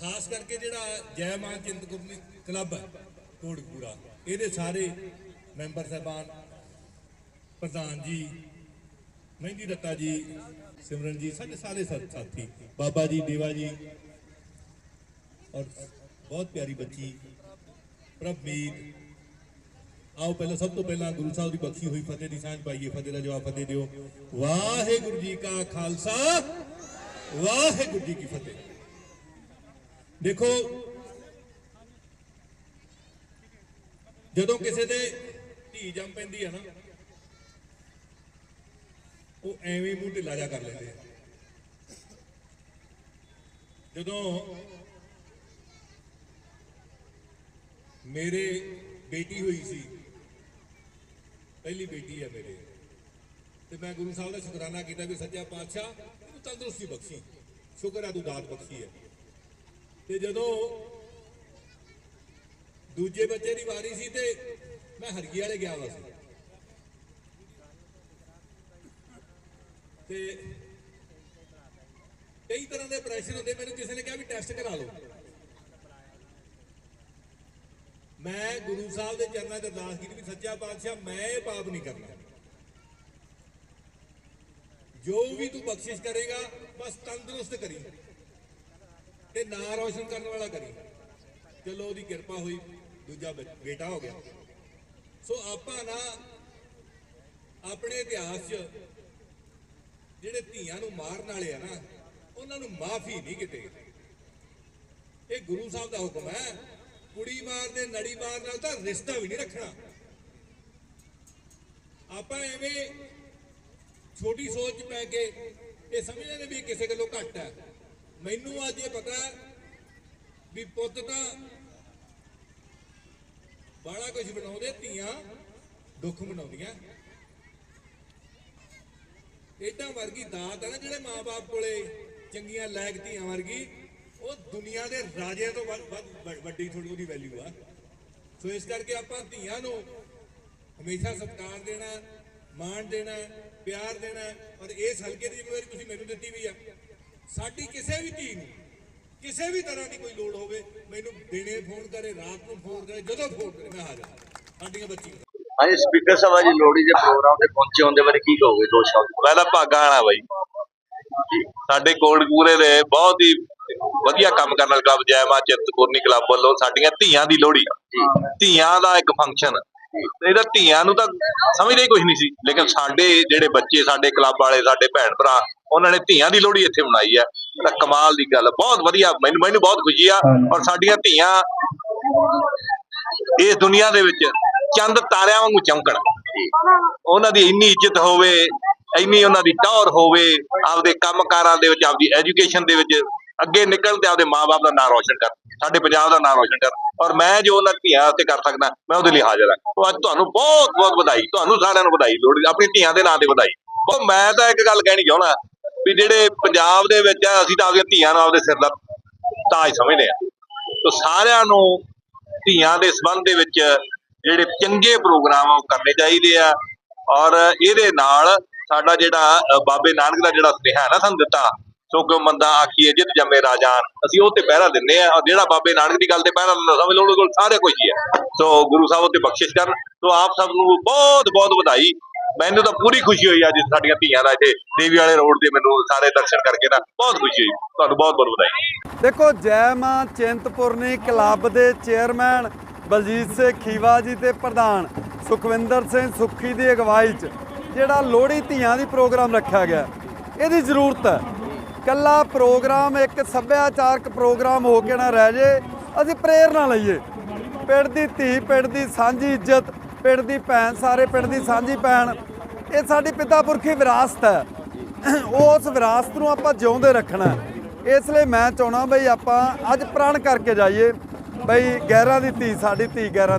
ਖਾਸ ਕਰਕੇ ਜਿਹੜਾ ਜੈ ਮਾਂ ਚਿੰਤਪੁਰਨੀ ਕਲੱਬ ਹੈ ਕੋਟਕਪੂਰਾ ਇਹਦੇ ਸਾਰੇ ਮੈਂਬਰ ਸਾਹਿਬਾਨ, ਪ੍ਰਧਾਨ ਜੀ, ਮਹਿੰਦੀ ਰੱਤਾ ਜੀ, ਸਿਮਰਨ ਜੀ, ਸਾਡੇ ਸਾਰੇ ਸਾਥੀ, ਬਾਬਾ ਜੀ, ਦੇਵਾ ਜੀ, ਔਰ ਬਹੁਤ ਪਿਆਰੀ ਬੱਚੀ ਪ੍ਰਭਮੀਤ ਆਓ ਪਹਿਲਾਂ ਸਭ ਤੋਂ ਪਹਿਲਾਂ ਗੁਰੂ ਸਾਹਿਬ ਦੀ ਬਖਸ਼ੀ ਹੋਈ ਫਤਿਹ ਦੀ ਸਾਂਝ ਪਾਈਏ, ਫਤਿਹ ਦਾ ਜਵਾਬ ਫਤਿਹ ਦਿਓ। ਵਾਹਿਗੁਰੂ ਜੀ ਕਾ ਖਾਲਸਾ, ਵਾਹਿਗੁਰੂ ਜੀ ਕੀ ਫਤਿਹ। ਦੇਖੋ, ਜਦੋਂ ਕਿਸੇ ਦੇ ਧੀ ਜੰਮ ਪੈਂਦੀ ਹੈ ਨਾ, ਉਹ ਐਵੇਂ ਮੂੰਹ ਢਿੱਲਾ ਜਾ ਕਰ ਲੈਂਦੇ ਆ। ਜਦੋਂ ਮੇਰੇ ਬੇਟੀ ਹੋਈ ਸੀ, ਪਹਿਲੀ ਬੇਟੀ ਹੈ ਮੇਰੇ, ਤੇ ਮੈਂ ਗੁਰੂ ਸਾਹਿਬ ਦਾ ਸ਼ੁਕਰਾਨਾ ਕੀਤਾ ਵੀ ਸੱਚਾ ਪਾਤਸ਼ਾਹ ਇਹਨੂੰ ਤੰਦਰੁਸਤੀ ਬਖਸ਼ੀ, ਸ਼ੁਕਰ ਹੈ ਤੂੰ ਦਾਤ ਬਖਸ਼ੀ ਹੈ ਤੇ ਜਦੋਂ ਦੂਜੇ ਬੱਚੇ ਦੀ ਵਾਰੀ ਸੀ ਤੇ ਮੈਂ ਹਰਗੀ ਵਾਲੇ ਗਿਆ ਵਾ ਸੀ। ਤੇ ਕਈ ਤਰ੍ਹਾਂ ਦੇ ਪ੍ਰੈਸ਼ਰ ਹੁੰਦੇ, ਮੈਨੂੰ ਕਿਸੇ ਨੇ ਕਿਹਾ ਵੀ ਟੈਸਟ ਕਰਾ ਲਓ। ਮੈਂ ਗੁਰੂ ਸਾਹਿਬ ਦੇ ਚਰਨਾਂ 'ਚ ਅਰਦਾਸ ਕੀਤੀ ਵੀ ਸੱਚਾ ਪਾਤਸ਼ਾਹ, ਮੈਂ ਇਹ ਪਾਪ ਨਹੀਂ ਕਰਨਾ। ਜੋ ਵੀ ਤੂੰ ਬਖਸ਼ਿਸ਼ ਕਰੇਗਾ, ਬਸ ਤੰਦਰੁਸਤ ਕਰੀ। ਤੇ ਨਾਂ ਰੋਸ਼ਨ ਕਰਨ ਵਾਲਾ ਕਰੀ। ਚਲੋ ਉਹਦੀ ਕਿਰਪਾ ਹੋਈ, ਦੂਜਾ ਬੱਚ- ਬੇਟਾ ਹੋ ਗਿਆ। ਸੋ ਆਪਾਂ ਨਾ ਆਪਣੇ ਇਤਿਹਾਸ 'ਚ ਜਿਹੜੇ ਧੀਆਂ ਨੂੰ ਮਾਰਨ ਵਾਲੇ ਆ ਨਾ, ਉਹਨਾਂ ਨੂੰ ਮਾਫੀ ਨਹੀਂ ਕਿਤੇ। ਇਹ ਗੁਰੂ ਸਾਹਿਬ ਦਾ ਹੁਕਮ ਹੈ, ਕੁੜੀ ਮਾਰਦੇ, ਨੜੀ ਮਾਰ ਨਾਲ ਤਾਂ ਰਿਸ਼ਤਾ ਵੀ ਨਹੀਂ ਰੱਖਣਾ। ਆਪਾਂ ਐਵੇਂ ਛੋਟੀ ਸੋਚ ਪੈ ਕੇ, ਇਹ ਸਮਝਦੇ ਨੇ ਵੀ ਕਿਸੇ ਗੱਲੋਂ ਘੱਟ ਹੈ। ਮੈਨੂੰ ਅੱਜ ਇਹ ਪਤਾ ਵੀ ਪੁੱਤ ਤਾਂ ਬਾਲਾ ਕੁਝ ਬਣਾਉਂਦੇ, ਧੀਆਂ ਦੁੱਖ ਬਣਾਉਂਦੀਆਂ ਏਦਾਂ ਵਰਗੀ ਦਾਤ ਹੈ ਨਾ ਜਿਹੜੇ ਮਾਪੇ ਕੋਲੇ ਚੰਗੀਆਂ, ਲਾਇਕ ਧੀਆਂ ਵਰਗੀ, ਉਹ ਦੁਨੀਆ ਦੇ ਰਾਜਿਆਂ ਤੋਂ ਵੱਧ- ਵੱਧ, ਵੱਡੀ ਥੋੜੀ ਉਹਦੀ ਵੈਲਿਊ ਆ। ਸੋ ਇਸ ਕਰਕੇ ਆਪਾਂ ਧੀਆਂ ਨੂੰ ਹਮੇਸ਼ਾ ਸਤਿਕਾਰ ਦੇਣਾ, ਮਾਣ ਦੇਣਾ, ਪਿਆਰ ਦੇਣਾ, ਔਰ ਇਸ ਹਲਕੇ ਦੀ ਜ਼ਿੰਮੇਵਾਰੀ ਤੁਸੀਂ ਮੈਨੂੰ ਦਿੱਤੀ ਵੀ ਆ। ਸਾਡੀ ਕਿਸੇ ਵੀ ਧੀ ਨੂੰ ਕਿਸੇ ਵੀ ਤਰ੍ਹਾਂ ਦੀ ਕੋਈ ਲੋੜ ਹੋਵੇ ਮੈਨੂੰ ਦਿਨੇ ਫੋਨ ਕਰੇ ਰਾਤ ਨੂੰ ਫੋਨ ਕਰੇ ਜਦੋਂ ਫੋਨ ਕਰੇ ਮੈਂ ਹਾਜ਼ਰ ਹਾਂ। ਸਾਡੀਆਂ ਬੱਚੀਆਂ ਹਾਂਜੀ ਸਪੀਕਰ ਸਾਹਿਬ ਅੱਜ ਲੋਹੜੀ ਦੇ ਪ੍ਰੋਗਰਾਮ ਤੇ ਪਹੁੰਚੇ ਹੁੰਦੇ ਬਾਰੇ ਕੀ ਕਹੋਗੇ? ਦੋ ਸ਼ਬਦ। ਤਾਂ ਭਾਗਾ ਆਣਾ ਬਾਈ। ਸਾਡੇ ਕੋਟਕਪੂਰੇ ਦੇ ਬਹੁਤ ਹੀ ਵਧੀਆ ਕੰਮ ਕਰਨ ਵਾਲਾ ਕਲੱਬ ਜੈ ਮਾਂ ਚਿੰਤਪੁਰਨੀ ਕਲੱਬ ਵੱਲੋਂ ਸਾਡੀਆਂ ਧੀਆਂ ਦੀ ਲੋਹੜੀ। ਧੀਆਂ ਦਾ ਇੱਕ ਫੰਕਸ਼ਨ ਇਹਦਾ ਧੀਆਂ ਨੂੰ ਤਾਂ ਸਮਝਦੇ ਕੁਝ ਨਹੀਂ ਸੀ। ਲੇਕਿਨ ਸਾਡੇ ਜਿਹੜੇ ਬੱਚੇ ਸਾਡੇ ਕਲੱਬ ਵਾਲੇ ਸਾਡੇ ਭੈਣ ਭਰਾ ਉਹਨਾਂ ਨੇ ਧੀਆਂ ਦੀ ਲੋਹੜੀ ਇੱਥੇ ਮਨਾਈ ਹੈ ਤਾਂ ਕਮਾਲ ਦੀ ਗੱਲ ਬਹੁਤ ਵਧੀਆ ਮੈਨੂੰ ਮੈਨੂੰ ਬਹੁਤ ਖੁਸ਼ੀ ਆ। ਔਰ ਸਾਡੀਆਂ ਧੀਆਂ ਇਸ ਦੁਨੀਆ ਦੇ ਵਿੱਚ ਚੰਦ ਤਾਰਿਆਂ ਵਾਂਗੂ ਚਮਕਣ। ਉਹਨਾਂ ਦੀ ਇੰਨੀ ਇੱਜ਼ਤ ਹੋਵੇ ਇੰਨੀ ਉਹਨਾਂ ਦੀ ਟੌਰ ਹੋਵੇ ਆਪਦੇ ਕੰਮਕਾਰਾਂ ਦੇ ਵਿੱਚ ਆਪਦੀ ਐਜੂਕੇਸ਼ਨ ਦੇ ਵਿੱਚ ਅੱਗੇ ਨਿਕਲ ਤੇ ਆਪਦੇ ਮਾਪੇ ਦਾ ਨਾਮ ਰੋਸ਼ਨ ਕਰ, ਸਾਡੇ ਪੰਜਾਬ ਦਾ ਨਾਮ ਰੋਸ਼ਨ ਕਰ ਔਰ ਮੈਂ ਜੋ ਉਹਨਾਂ ਧੀਆਂ ਤੇ ਕਰ ਸਕਦਾ, ਮੈਂ ਉਹਦੇ ਲਈ ਹਾਜ਼ਰ ਹਾਂ। ਉਹ ਅੱਜ ਤੁਹਾਨੂੰ ਬਹੁਤ ਬਹੁਤ ਵਧਾਈ, ਤੁਹਾਨੂੰ ਸਾਰਿਆਂ ਨੂੰ ਵਧਾਈ ਲੋੜ, ਆਪਣੀ ਧੀਆਂ ਦੇ ਨਾਂ ਤੇ ਵਧਾਈ। ਉਹ ਮੈਂ ਤਾਂ ਇੱਕ ਗੱਲ ਕਹਿਣੀ ਚਾਹਣਾ ਵੀ ਜਿਹੜੇ ਪੰਜਾਬ ਦੇ ਵਿੱਚ ਆ, ਅਸੀਂ ਤਾਂ ਆਪਦੀਆਂ ਧੀਆਂ ਨੂੰ ਆਪਦੇ ਸਿਰ ਦਾ ਤਾਜ ਸਮਝਦੇ ਆ ਤਾਂ ਸਾਰਿਆਂ ਨੂੰ ਧੀਆਂ ਦੇ ਸੰਬੰਧ ਦੇ ਵਿੱਚ ਜਿਹੜੇ ਚੰਗੇ ਪ੍ਰੋਗਰਾਮ ਉਹ ਕਰਨੇ ਚਾਹੀਦੇ ਆ ਔਰ ਇਹਦੇ ਨਾਲ ਸਾਡਾ ਜਿਹੜਾ ਬਾਬੇ ਨਾਨਕ ਦਾ ਜਿਹੜਾ ਸੁਨੇਹਾ ਹੈ ਨਾ ਸਾਨੂੰ ਦਿੱਤਾ ਸੋ ਕਿਉ ਮੰਦਾ ਆਖੀਏ, ਜਿਤ ਜੰਮੇ ਰਾਜਾਨ ਅਸੀਂ ਉਹ ਤੇ ਪਹਿਰਾ ਦਿੰਨੇ ਆ, ਔਰ ਜਿਹੜਾ ਬਾਬੇ ਨਾਨਕ ਦੀ ਗੱਲ ਤੇ ਪਹਿਰਾ ਸਮਝ ਲਓ ਉਹਦੇ ਕੋਲ ਸਾਰੇ ਕੁਝ ਹੀ ਹੈ ਸੋ ਗੁਰੂ ਸਾਹਿਬ ਉੱਤੇ ਬਖਸ਼ਿਸ਼ ਕਰਨ। ਸੋ ਆਪ ਸਭ ਨੂੰ ਬਹੁਤ ਬਹੁਤ ਵਧਾਈ। ਮੈਨੂੰ ਤਾਂ ਪੂਰੀ ਖੁਸ਼ੀ ਹੋਈ ਅੱਜ ਸਾਡੀਆਂ ਧੀਆਂ ਦਾ ਇੱਥੇ ਦੇਵੀ ਵਾਲੇ ਰੋਡ ਤੇ ਮੈਨੂੰ ਸਾਰੇ ਦਰਸ਼ਨ ਕਰਕੇ ਨਾ ਬਹੁਤ ਖੁਸ਼ੀ ਹੋਈ। ਤੁਹਾਨੂੰ ਬਹੁਤ ਬਹੁਤ ਵਧਾਈ। ਦੇਖੋ, ਜੈ ਮਾਂ ਚਿੰਤਪੁਰਨੀ ਕਲੱਬ ਦੇ ਚੇਅਰਮੈਨ ਬਲਜੀਤ ਸਿੰਘ ਖੀਵਾ ਜੀ ਤੇ ਪ੍ਰਧਾਨ ਸੁਖਵਿੰਦਰ ਸਿੰਘ ਸੁੱਖੀ ਦੀ ਅਗਵਾਈ 'ਚ ਜਿਹੜਾ ਲੋਹੜੀ ਧੀਆਂ ਦੀ ਪ੍ਰੋਗਰਾਮ ਰੱਖਿਆ ਗਿਆ। ਇਹਦੀ ਜ਼ਰੂਰਤ ਹੈ। ਕੱਲਾ ਪ੍ਰੋਗਰਾਮ, ਇੱਕ ਸੱਭਿਆਚਾਰਕ ਪ੍ਰੋਗਰਾਮ ਹੋ ਕੇ ਨਾ ਰਹਿ ਜੇ, ਅਸੀਂ ਪ੍ਰੇਰਨਾ ਲਈਏ। ਪਿੰਡ ਦੀ ਧੀ, ਪਿੰਡ ਦੀ ਸਾਂਝੀ ਇੱਜ਼ਤ, ਪਿੰਡ ਦੀ ਭੈਣ, ਸਾਰੇ ਪਿੰਡ ਦੀ ਸਾਂਝੀ ਭੈਣ, ਇਹ ਸਾਡੀ ਪਿਤਾ ਪੁਰਖੀ ਵਿਰਾਸਤ ਹੈ। ਉਸ ਵਿਰਾਸਤ ਨੂੰ ਆਪਾਂ ਜਿਉਂਦੇ ਰੱਖਣਾ ਇਸ ਲਈ ਮੈਂ ਚਾਹਣਾ ਬਈ ਆਪਾਂ ਅੱਜ ਪ੍ਰਣ ਕਰਕੇ ਜਾਈਏ। ਬਈ ਗਹਿਰਾਂ ਦੀ ਧੀ, ਸਾਡੀ ਧੀ ਗਹਿਰਾਂ ਦੀ